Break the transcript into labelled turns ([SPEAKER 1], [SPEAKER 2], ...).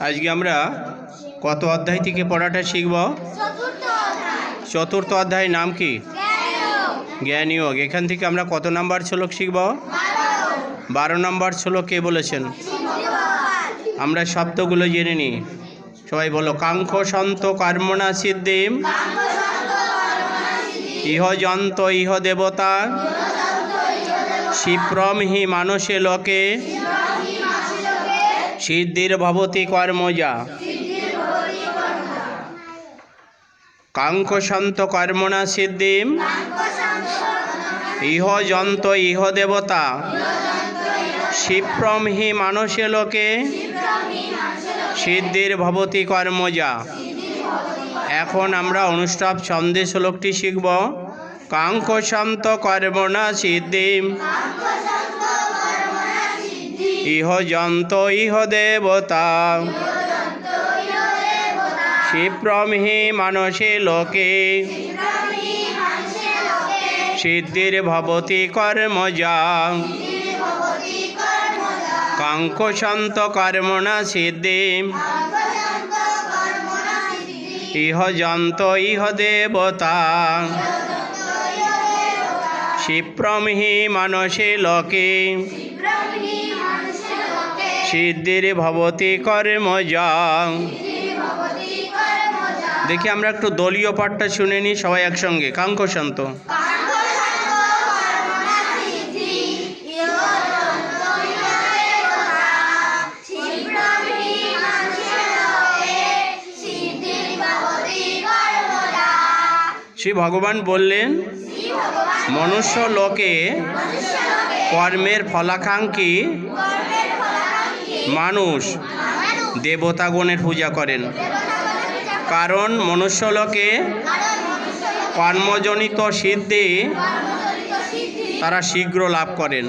[SPEAKER 1] আজকে আমরা কত অধ্যায় থেকে পড়াটা শিখব?
[SPEAKER 2] চতুর্থ অধ্যায়।
[SPEAKER 1] চতুর্থ অধ্যায়ের নাম কি?
[SPEAKER 2] জ্ঞানযোগ।
[SPEAKER 1] জ্ঞান যোগ এখান থেকে আমরা কত নাম্বার শ্লোক শিখব?
[SPEAKER 2] বারো।
[SPEAKER 1] বারো নম্বর শ্লোক কে বলেছেন? আমরা শব্দগুলো জেনে নিই। সবাই বলো কাঙ্ক্ষ সন্ত কর্মণা সিদ্ধিম। ইহ যন্ত ইহ দেবতা। ক্ষিপ্রম হি মানসে লোকে। সিদ্ধির ভবতি কর্মজা কাঙ্ক্ষ সন্ত কর্মণা সিদ্ধিম ইহ যন্ত ইহ দেবতা। ক্ষিপ্রম হি মানসে লোকে। সিদ্ধির ভবতী কর্মজা এখন আমরা অনুষ্টাপ ছন্দে শ্লোকটি শিখব। কাঙ্ক্ষ শান্ত কর্মণা সিদ্ধিম ইহ যন্ত, ইহ দেবতা। ক্ষিপ্রম হি মানসে লোকে। সিদ্ধির ভবতি কর্মজা। শান্ত কর্মণা সিদ্ধিম ইহ যন্ত, ইহ দেবতা। ক্ষিপ্রম হি মানসে লোকে। সিদ্ধির ভবতি কর্মজা দেখি আমরা একটু দলীয় পাঠটা শুনে নিই, সবাই একসঙ্গে। কাঙ্ক্ষ শান্ত। শ্রী ভগবান বললেন, মনুষ্য লোকে কর্মের ফলাকাঙ্ক্ষী মানুষ দেবতাগণের পূজা করেন। কারণ মনুষ্যলোকে কর্মজনিত সিদ্ধি তারা শীঘ্র লাভ করেন।